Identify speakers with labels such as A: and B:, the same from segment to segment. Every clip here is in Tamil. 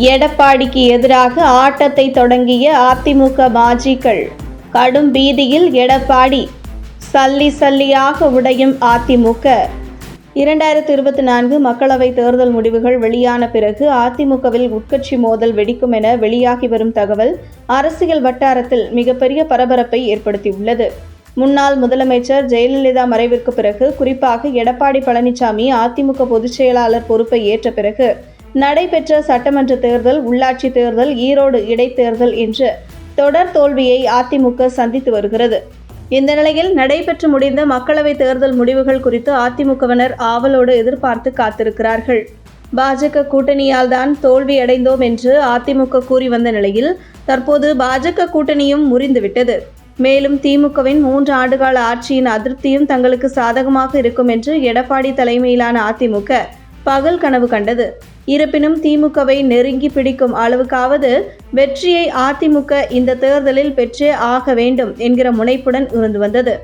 A: எடப்பாடிக்கு எதிராக ஆட்டத்தை தொடங்கிய அதிமுக மாஜிக்கள். கடும் பீதியில் எடப்பாடி சல்லி சல்லியாக உடையும் அதிமுக. இரண்டாயிரத்தி இருபத்தி நான்கு மக்களவைத் தேர்தல் முடிவுகள் வெளியான பிறகு அதிமுகவில் உட்கட்சி மோதல் வெடிக்கும் என வெளியாகி வரும் தகவல் அரசியல் வட்டாரத்தில் மிகப்பெரிய பரபரப்பை ஏற்படுத்தியுள்ளது. முன்னாள் முதலமைச்சர் ஜெயலலிதா மறைவிற்கு பிறகு குறிப்பாக எடப்பாடி பழனிசாமி அதிமுக பொதுச் செயலாளர் பொறுப்பை ஏற்ற பிறகு நடைபெற்ற சட்டமன்ற தேர்தல் உள்ளாட்சி தேர்தல் ஈரோடு இடைத்தேர்தல் என்று தொடர் தோல்வியை அதிமுக சந்தித்து வருகிறது. இந்த நிலையில் நடைபெற்று முடிந்த மக்களவைத் தேர்தல் முடிவுகள் குறித்து அதிமுகவினர் ஆவலோடு எதிர்பார்த்து காத்திருக்கிறார்கள். பாஜக கூட்டணியால் தான் தோல்வியடைந்தோம் என்று அதிமுக கூறி வந்த நிலையில் தற்போது பாஜக கூட்டணியும் முறிந்துவிட்டது மேலும் திமுகவின் மூன்று ஆண்டுகால ஆட்சியின் அதிருப்தியும் தங்களுக்கு சாதகமாக இருக்கும் என்று எடப்பாடி தலைமையிலான அதிமுக பகல் கனவு கண்டது. இருப்பினும் திமுகவை நெருங்கி பிடிக்கும் அளவுக்காவது வெற்றியை அதிமுக இந்த தேர்தலில் பெற்றே ஆக வேண்டும் என்கிற முனைப்புடன் இருந்து வந்தது.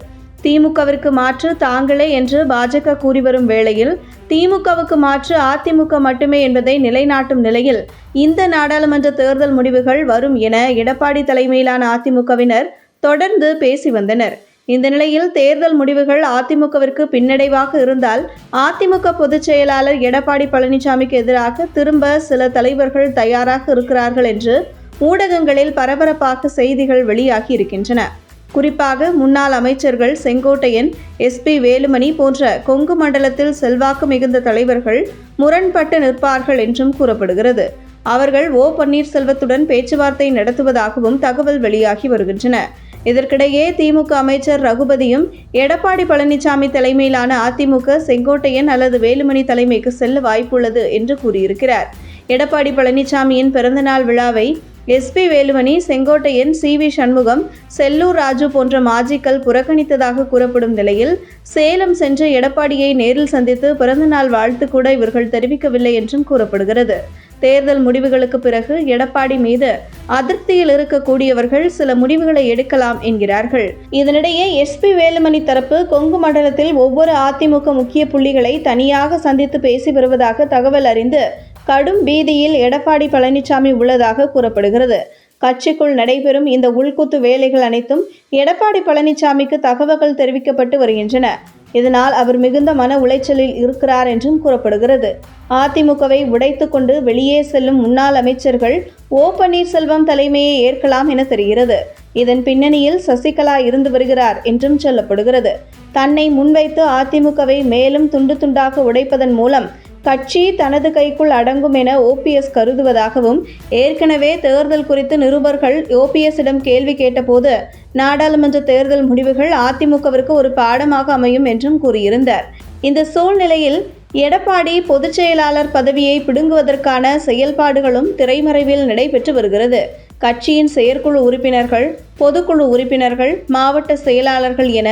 A: திமுகவிற்கு மாற்று தாங்களே என்று பாஜக கூறி வரும் வேளையில் திமுகவுக்கு மாற்று அதிமுக மட்டுமே என்பதை நிலைநாட்டும் நிலையில் இந்த நாடாளுமன்ற தேர்தல் முடிவுகள் வரும் என எடப்பாடி தலைமையிலான அதிமுகவினர் தொடர்ந்து பேசி வந்தனர். இந்த நிலையில் தேர்தல் முடிவுகள் அதிமுகவிற்கு பின்னடைவாக இருந்தால் அதிமுக பொதுச் செயலாளர் எடப்பாடி பழனிசாமிக்கு எதிராக திரும்ப சில தலைவர்கள் தயாராக இருக்கிறார்கள் என்று ஊடகங்களில் பரபரப்பாக செய்திகள் வெளியாகி இருக்கின்றன. குறிப்பாக முன்னாள் அமைச்சர்கள் செங்கோட்டையன் எஸ்பி வேலுமணி போன்ற கொங்கு மண்டலத்தில் செல்வாக்கு மிகுந்த தலைவர்கள் முரண்பட்டு நிற்பார்கள் என்றும் கூறப்படுகிறது. அவர்கள் ஓ பன்னீர்செல்வத்துடன் பேச்சுவார்த்தை நடத்துவதாகவும் தகவல் வெளியாகி வருகின்றன. இதற்கிடையே திமுக அமைச்சர் ரகுபதியும் எடப்பாடி பழனிசாமி தலைமையிலான அதிமுக செங்கோட்டையன் அல்லது வேலுமணி தலைமைக்கு செல்ல வாய்ப்புள்ளது என்று கூறியிருக்கிறார். எடப்பாடி பழனிசாமியின் பிறந்தநாள் விழாவை S P Velumani Sengottaiyan C V Shanmugam Sellur Raju போன்ற மாஜிக்கள் புறக்கணித்ததாக கூறப்படும் நிலையில் சேலம் சென்று எடப்பாடியை நேரில் சந்தித்து பிறந்தநாள் வாழ்த்து கூட இவர்கள் தெரிவிக்கவில்லை என்றும் கூறப்படுகிறது. தேர்தல் முடிவுகளுக்கு பிறகு எடப்பாடி மீது அதிருப்தியில் இருக்கக்கூடியவர்கள் சில முடிவுகளை எடுக்கலாம் என்கிறார்கள். இதனிடையே எஸ்பி வேலுமணி தரப்பு கொங்கு மண்டலத்தில் ஒவ்வொரு அதிமுக முக்கிய புள்ளிகளை தனியாக சந்தித்து பேசி வருவதாக தகவல் அறிந்து கடும் பீதியில் எடப்பாடி பழனிசாமி உள்ளதாக கூறப்படுகிறது. கட்சிக்குள் நடைபெறும் இந்த உள்குத்து வேலைகள் அனைத்தும் எடப்பாடி பழனிசாமிக்கு தகவல்கள் தெரிவிக்கப்பட்டு வருகின்றன. இதனால் அவர் மிகுந்த மன உளைச்சலில் இருக்கிறார் என்றும் கூறப்படுகிறது. அதிமுகவை உடைத்து கொண்டு வெளியே செல்லும் முன்னாள் அமைச்சர்கள் ஓ பன்னீர்செல்வம் தலைமையை ஏற்கலாம் என தெரிகிறது. இதன் பின்னணியில் சசிகலா இருந்து வருகிறார் என்றும் சொல்லப்படுகிறது. தன்னை முன்வைத்து அதிமுகவை மேலும் துண்டு துண்டாக உடைப்பதன் மூலம் கட்சி தனது கைக்குள் அடங்கும் என ஓபிஎஸ் கருதுவதாகவும் ஏற்கனவே தேர்தல் குறித்து நிருபர்கள் ஓபிஎஸ்ஸிடம் கேள்வி கேட்டபோது நாடாளுமன்ற தேர்தல் முடிவுகள் அதிமுகவிற்கு ஒரு பாடமாக அமையும் என்றும் கூறியிருந்தார். இந்த சூழ்நிலையில் எடப்பாடி பொதுச் செயலாளர் பதவியை பிடுங்குவதற்கான செயல்பாடுகளும் திரைமறைவில் நடைபெற்று வருகிறது. கட்சியின் செயற்குழு உறுப்பினர்கள் பொதுக்குழு உறுப்பினர்கள் மாவட்ட செயலாளர்கள் என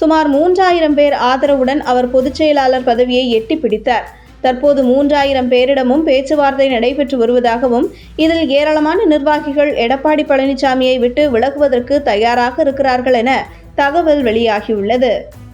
A: சுமார் மூன்றாயிரம் பேர் ஆதரவுடன் அவர் பொதுச் செயலாளர் பதவியை எட்டி பிடித்தார். தற்போது மூன்றாயிரம் பேரிடமும் பேச்சுவார்த்தை நடைபெற்று வருவதாகவும் இதில் ஏராளமான நிர்வாகிகள் எடப்பாடி பழனிசாமியை விட்டு விலகுவதற்கு தயாராக இருக்கிறார்கள் என தகவல் வெளியாகியுள்ளது.